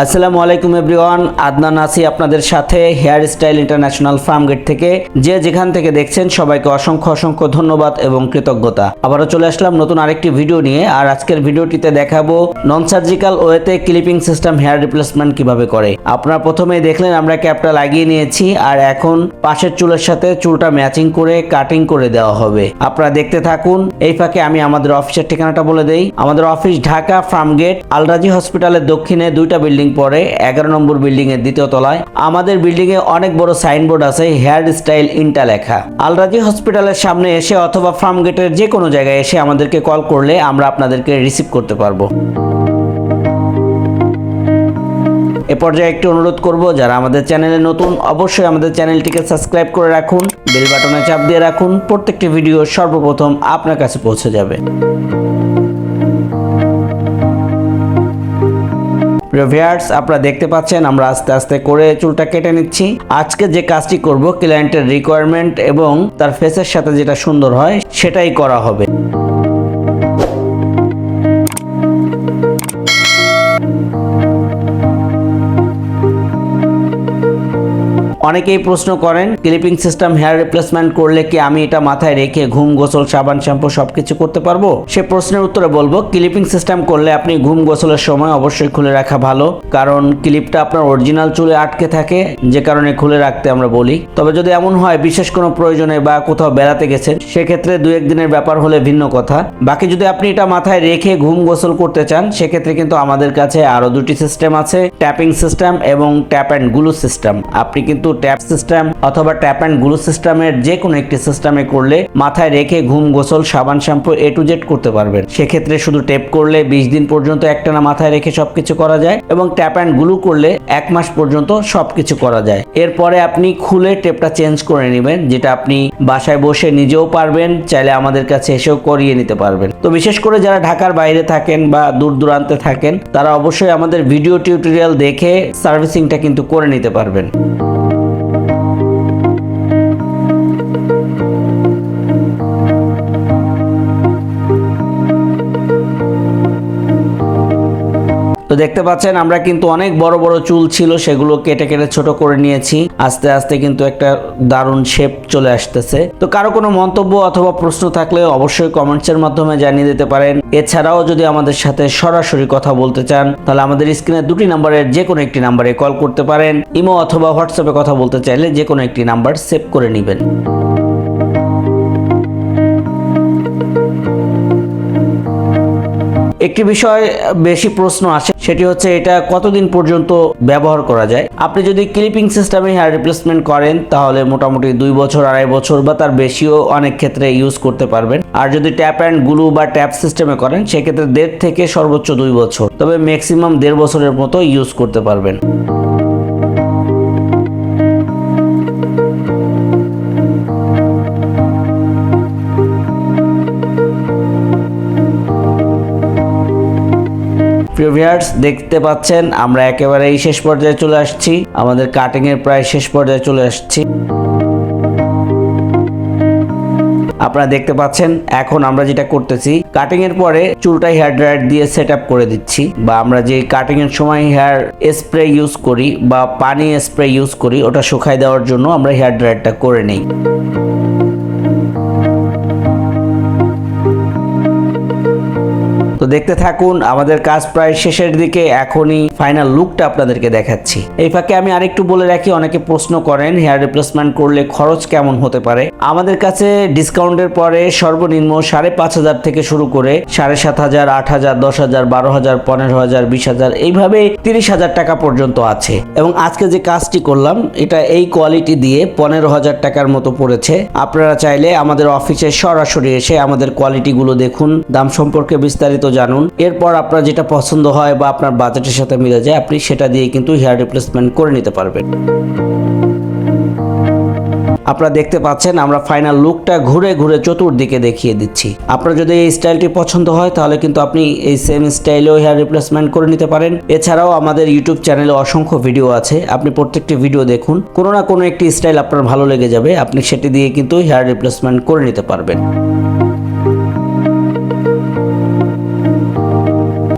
আসসালামু আলাইকুম এভরিওয়ান, আদনান আসি আপনাদের সাথে hair style international Farmgate থেকে। যে যেখান থেকে দেখছেন সবাইকে অসংখ্য অসংখ্য ধন্যবাদ এবং কৃতজ্ঞতা। আবারও চলে আসলাম নতুন আরেকটি ভিডিও নিয়ে, আর আজকের ভিডিওটিতে দেখাবো নন সার্জিক্যাল ওয়েতে ক্লিপিং সিস্টেম হেয়ার রিপ্লেসমেন্ট কীভাবে করে। আপনারা প্রথমেই দেখলেন আমরা ক্যাপটা লাগিয়ে নিয়েছি, আর এখন পাশের চুলের সাথে চুলটা ম্যাচিং করে কাটিং করে দেওয়া হবে। আপনারা দেখতে থাকুন, এই ফাঁকে আমি আমাদের অফিসের ঠিকানাটা বলে দেই। আমাদের অফিস ঢাকা ফার্মগেট, আলরাজি হসপিটালের দক্ষিণে দুইটা বিল্ডিং পরে এগারো নম্বর বিল্ডিং এর দ্বিতীয় তলায়। আমাদের বিল্ডিং এ অনেক বড় সাইনবোর্ড আছে, হেয়ার স্টাইল ইন্টা লেখা। আলরাজি হসপিটালের সামনে এসে অথবা ফার্মগেটের যে কোনো জায়গায় এসে আমাদেরকে কল করলে আমরা আপনাদেরকে রিসিভ করতে পারব। এ পর্যায়ে একটি অনুরোধ করব, যারা আমাদের চ্যানেলে নতুন, অবশ্যই আমাদের চ্যানেলটিকে সাবস্ক্রাইব করে রাখুন, বেল বাটনে চাপ দিয়ে রাখুন, প্রত্যেকটি ভিডিও সর্বপ্রথম আপনার কাছে পৌঁছে যাবে। ভিউয়ার্স, আপনারা দেখতে পাচ্ছেন, আমরা আস্তে আস্তে করে চুলটা কেটে নিচ্ছি। আজকে যে কাজটি করব ক্লায়েন্টের রিকোয়ারমেন্ট এবং তার ফেসের সাথে যেটা সুন্দর হয়, সেটাই করা হবে। অনেকেই প্রশ্ন করেন, ক্লিপিং সিস্টেম হেয়ার রিপ্লেসমেন্ট করলে কি আমি এটা মাথায় রেখে ঘুম, গোসল, সাবান, শ্যাম্পু সবকিছু করতে পারব? সে প্রশ্নের উত্তরে বলব, ক্লিপিং সিস্টেম করলে আপনি ঘুম, গোসলের সময় অবশ্যই খুলে রাখা ভালো, কারণ ক্লিপটা আপনার অরিজিনাল চুলে আটকে থাকে, যে কারণে খুলে রাখতে আমরা বলি। তবে যদি এমন হয়, বিশেষ কোনো প্রয়োজনে বা কোথাও বেড়াতে গেছেন সেক্ষেত্রে দু একদিনের ব্যাপার হলে ভিন্ন কথা। বাকি যদি আপনি এটা মাথায় রেখে ঘুম, গোসল করতে চান, সেক্ষেত্রে কিন্তু আমাদের কাছে আরও দুটি সিস্টেম আছে, ট্যাপিং সিস্টেম এবং ট্যাপ অ্যান্ড গ্লু সিস্টেম। আপনি কিন্তু ট্যাপ সিস্টেম অথবা ট্যাপ অ্যান্ড গ্লু সিস্টেমের যে কোনো একটি সিস্টেমে করলে মাথায় রেখে ঘুম, গোসল, সাবান, শ্যাম্পু এ টু জেড করতে পারবেন। সেক্ষেত্রে শুধু টেপ করলে বিশ দিন পর্যন্ত একটানা মাথায় রেখে সবকিছু করা যায় এবং ট্যাপ অ্যান্ড গ্লু করলে এক মাস পর্যন্ত সবকিছু করা যায়। এরপরে আপনি খুলে টেপটা চেঞ্জ করে নেবেন, যেটা আপনি বাসায় বসে নিজেও পারবেন, চাইলে আমাদের কাছে এসেও করিয়ে নিতে পারবেন। তো বিশেষ করে যারা ঢাকার বাইরে থাকেন বা দূর দূরান্তে থাকেন, তারা অবশ্যই আমাদের ভিডিও টিউটোরিয়াল দেখে সার্ভিসিংটা কিন্তু করে নিতে পারবেন। তো দেখতে পাচ্ছেন, আমরা কিন্তু অনেক বড় বড় চুল ছিল, সেগুলো কেটে কেটে ছোট করে নিয়েছি। আস্তে আস্তে কিন্তু একটা দারুণ শেপ চলে আসতেছে। তো কারও কোনো মন্তব্য অথবা প্রশ্ন থাকলে অবশ্যই কমেন্টসের মাধ্যমে জানিয়ে দিতে পারেন। এছাড়াও যদি আমাদের সাথে সরাসরি কথা বলতে চান, তাহলে আমাদের স্ক্রিনে দুটি নাম্বারের যে কোনো একটি নাম্বারে কল করতে পারেন। ইমো অথবা হোয়াটসঅ্যাপে কথা বলতে চাইলে যে কোনো একটি নাম্বার সেভ করে নেবেন। একটি বিষয় বেশি প্রশ্ন আসে, সেটি হচ্ছে এটা কতদিন পর্যন্ত ব্যবহার করা যায়। আপনি যদি ক্লিপিং সিস্টেমে হেয়ার রিপ্লেসমেন্ট করেন, তাহলে মোটামুটি দুই বছর, আড়াই বছর বা তার বেশিও অনেক ক্ষেত্রে ইউজ করতে পারবেন। আর যদি ট্যাপ অ্যান্ড গ্লু বা ট্যাপ সিস্টেমে করেন, সেক্ষেত্রে দেড় থেকে সর্বোচ্চ দুই বছর, তবে ম্যাক্সিমাম দেড় বছরের মতো ইউজ করতে পারবেন। প্রিভিয়ার্স দেখতে পাচ্ছেন, আমরা একেবারে এই শেষ পর্যায়ে চলে আসছি। আমাদের কাটিং এর প্রায় শেষ পর্যায়ে চলে আসছি। আপনারা দেখতে পাচ্ছেন, এখন আমরা যেটা করতেছি কাটিং এর পরে চুলটা হেয়ার ড্রায়ার দিয়ে সেট করে দিচ্ছি বা আমরা যে কাটিং এর সময় হেয়ার স্প্রে ইউজ করি বা পানি স্প্রে ইউজ করি, ওটা শুকাই দেওয়ার জন্য আমরা হেয়ার ড্রায়ারটা করে নিই। তো দেখতে থাকুন, আমাদের কাজ প্রায় শেষের দিকে, এখনই ফাইনাল লুকটা আপনাদেরকে দেখাচ্ছি। এই ফাঁকে আমি আরেকটু বলে রাখি, অনেকে প্রশ্ন করেন হেয়ার রিপ্লেসমেন্ট করলে খরচ কেমন হতে পারে? আমাদের কাছে ডিসকাউন্টের পরে সর্বনিম্ন সাড়ে পাঁচ হাজার থেকে শুরু করে সাড়ে সাত হাজার, আট হাজার, দশ হাজার, বারো হাজার, পনেরো হাজার, বিশ হাজার, এইভাবে তিরিশ হাজার টাকা পর্যন্ত আছে। এবং আজকে যে কাজটি করলাম, এটা এই কোয়ালিটি দিয়ে পনেরো হাজার টাকার মতো পড়েছে। আপনারা চাইলে আমাদের অফিসে সরাসরি এসে আমাদের কোয়ালিটিগুলো দেখুন। দাম সম্পর্কে বিস্তারিত জানুন। এরপর আপনার যেটা পছন্দ হয় বা আপনার বাজেটের সাথে মিলে যায়, আপনি সেটা দিয়ে কিন্তু হেয়ার রিপ্লেসমেন্ট করে নিতে পারবেন। আপনারা দেখতে পাচ্ছেন, আমরা ফাইনাল লুকটা ঘুরে ঘুরে চতুর্দিকে দেখিয়ে দিচ্ছি। আপনার যদি এই স্টাইলটি পছন্দ হয়, তাহলে কিন্তু আপনি এই সেম স্টাইলেও হেয়ার রিপ্লেসমেন্ট করে নিতে পারেন। এছাড়াও আমাদের ইউটিউব চ্যানেলে অসংখ্য ভিডিও আছে। আপনি প্রত্যেকটি ভিডিও দেখুন। কোনো না কোনো একটি স্টাইল আপনার ভালো লেগে যাবে। আপনি সেটি দিয়ে কিন্তু হেয়ার রিপ্লেসমেন্ট করে নিতে পারবেন।